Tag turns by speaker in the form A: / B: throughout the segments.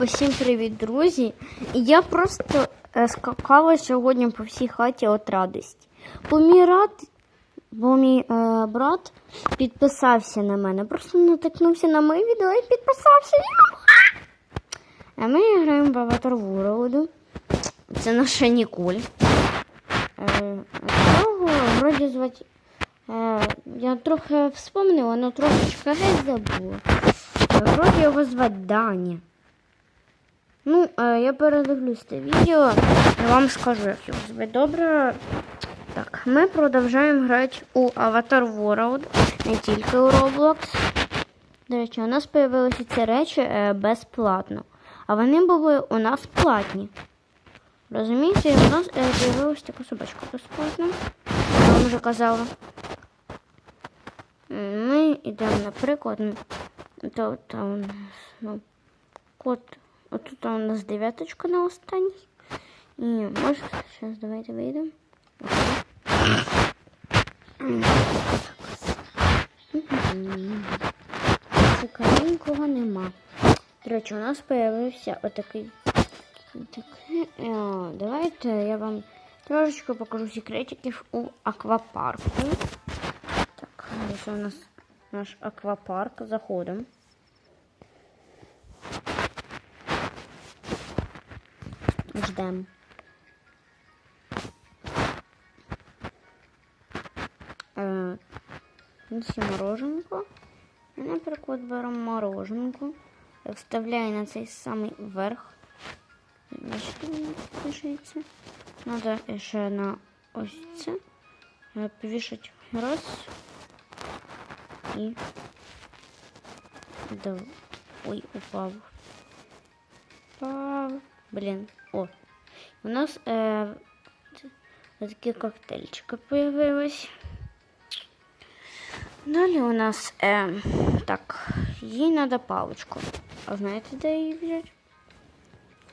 A: Усім привіт, друзі! Я просто е, скакала сьогодні по всій хаті от радості. Бо мій, рад, бо мій е, брат підписався на мене. Просто натикнувся на моє відео і підписався. А ми граємо в Avatar World. Це наша Ніколь. Е, цього вроді звати. Е, я трохи вспомнила, але трошечки геть забула. Е, Вроді його звати Дані. Ну, е, я передивлюсь це відео і вам скажу, як його звати. Добре. Так, ми продовжуємо грати у Avatar World, не тільки у Roblox. До речі, у нас з'явилися ці речі е, безплатно. А вони були у нас платні. Розумієте, у нас е, з'явилася така собачка безплатна. Я вам вже казала. Ми йдемо, наприклад, то, то у нас, ну, код. Отут у нас дев'яточка на останній. І може, зараз давайте вийдемо. Цікавенького нема. До у нас з'явився отакий. отакий е, давайте я вам трошечки покажу секретиків у аквапарку. Так, ось у нас наш аквапарк. Заходимо. Ждемо. Е, Ось є. І, наприклад, беремо мороженко. Вставляю на цей самий верх. Пишеться. Надо ще на ось це. е, Повішати раз. І. Ой, упав. Упав. Блін. О. У нас е, такі коктейльчики появились. Далі у нас е, так, їй треба паличку. А знаєте, де її взяти?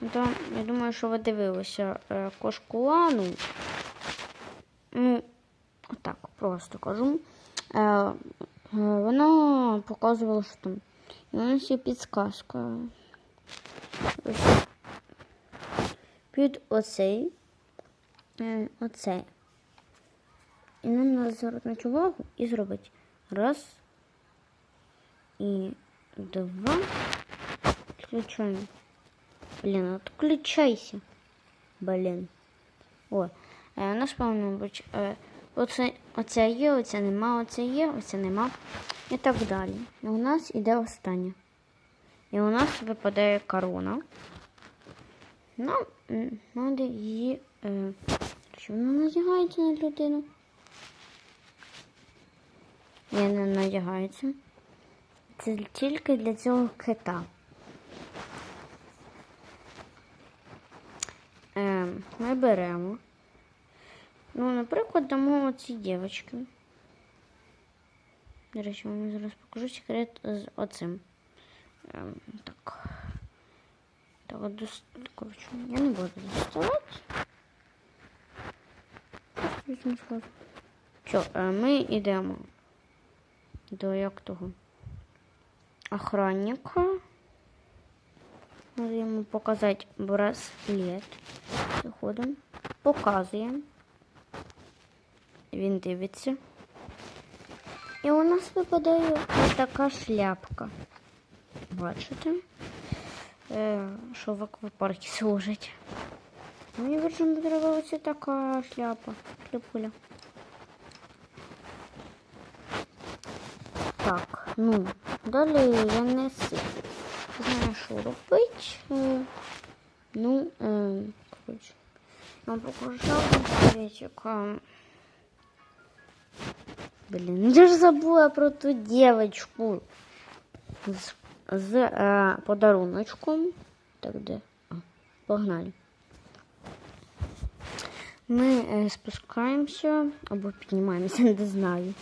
A: Да, я думаю, що ви дивилися е, кошку Лану. Ну, отак, просто кажу. Е, е, вона показувала, що там. І у нас є підсказка. Під оцей. е, Оцей. І нам треба звернути увагу і зробити. Раз. І два. Включаємо. Блін, отключайся. Блін. О, е, повинно бути. Е, оце, оце є, оце нема, оце є, оце нема. І так далі. У нас іде останнє. І у нас випадає корона. Нам треба її. Е, що вона надягається на людину? Ні, не надягається. Це тільки для цього кита. Е, ми беремо. Ну, наприклад, дамо оцій дівчинки. До речі, вам зараз покажу секрет з оцим. Ем, так. Так, от дос... коротше, я не буду доставати. Просто візьму сразу. Що, е, ми йдемо до як того охранника. Надо йому показати браслет. Заходимо, показуємо. Він дивиться. І у нас випадає така шляпка. Бачите? Е, що в аквапаркі служить. Мені віршим подобається така шляпа. Шляпуля. Так, ну, далі я не с- знаю, що робити. Е, Ну, е, коротше, я вам покажу секретик. Е, Блін, я ж забула про ту дівчинку З, е, подаруночком. Так, де? А, погнали. Ми е, спускаємося або піднімаємося, не знаю.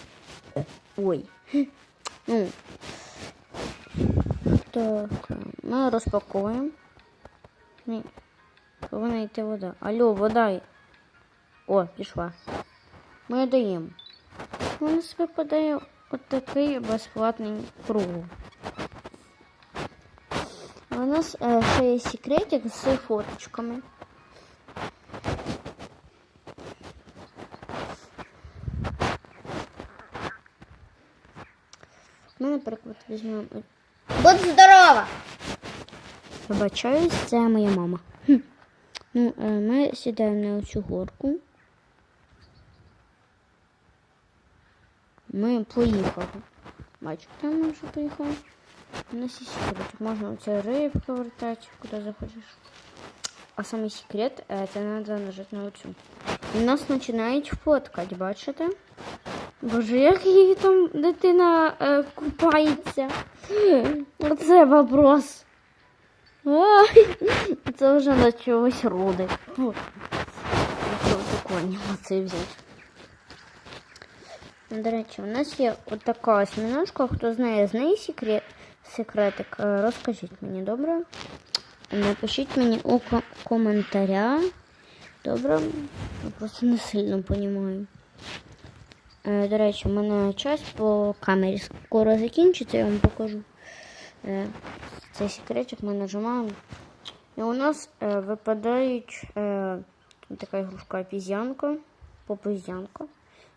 A: Ой. Ну, так, ми розпаковуємо. Ні, повинна йти вода. Алло, вода. О, пішла. Ми даємо. У нас випадає от такий безплатний круг. У нас е, ще є секретик з фоточками. Ми, наприклад, візьмемо.
B: Будь здорова!
A: Вибачаюсь, це моя мама. Хм. Ну, е, ми сідаємо на цю горку. Ми поїхали. Бачите, ми вже поїхали. У нас є секрет. Можна оце рибку вертати, куди захочеш. А самий секрет е, це треба нажати на оцю. І нас починають фоткати, бачите? Боже, як її там дитина е, купається. Оце вопрос. Ай, це вже на чогось родить. Якщо прикольно взяти. До речі, у нас є отака осьміножка. Хто знає з неї секрет, секретик, е, розкажіть мені, добре? Напишіть мені у ко- коментарях. Добре? Я просто не сильно розумію. Е, До речі, у мене час по камері скоро закінчиться, я вам покажу. Цей секретик ми нажимаємо. І у нас випадають така ігрушка обіз'янка, попизянка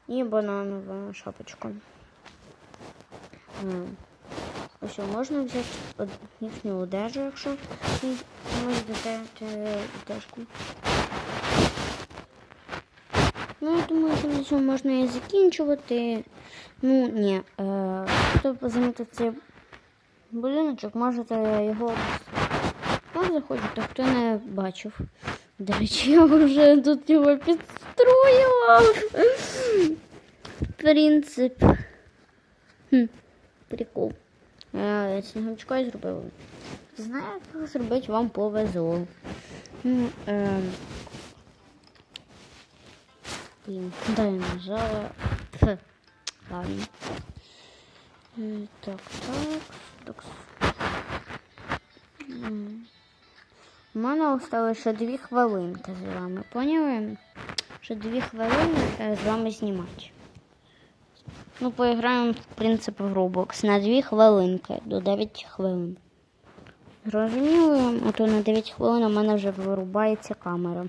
A: і бананова шапочка. Е, Ось можна взяти їхню одежу, якщо ви можете одежку. Ну, я думаю, що на цьому можна і закінчувати. Ну, ні. Е, хто замітив цей будиночок, можете його як захочете, хто не бачив. До речі, я вже тут його підстроїла. Принцип. Хм, прикол. Я сніговичка і зробила. Знаю, як зробити, вам повезло. Ну, е, я нажала? Ф. Ладно. Е, Так, так, так. У мене осталось ще дві хвилинки з вами. Поняли? Ще дві хвилини е, з вами знімати. Ну, поіграємо, в принципі, в Roblox на 2 хвилинки до 9 хвилин. Зрозуміло, а то на 9 хвилин у мене вже вирубається камера.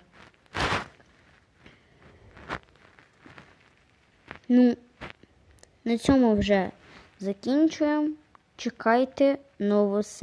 A: Ну, на цьому вже закінчуємо. Чекайте нову серію.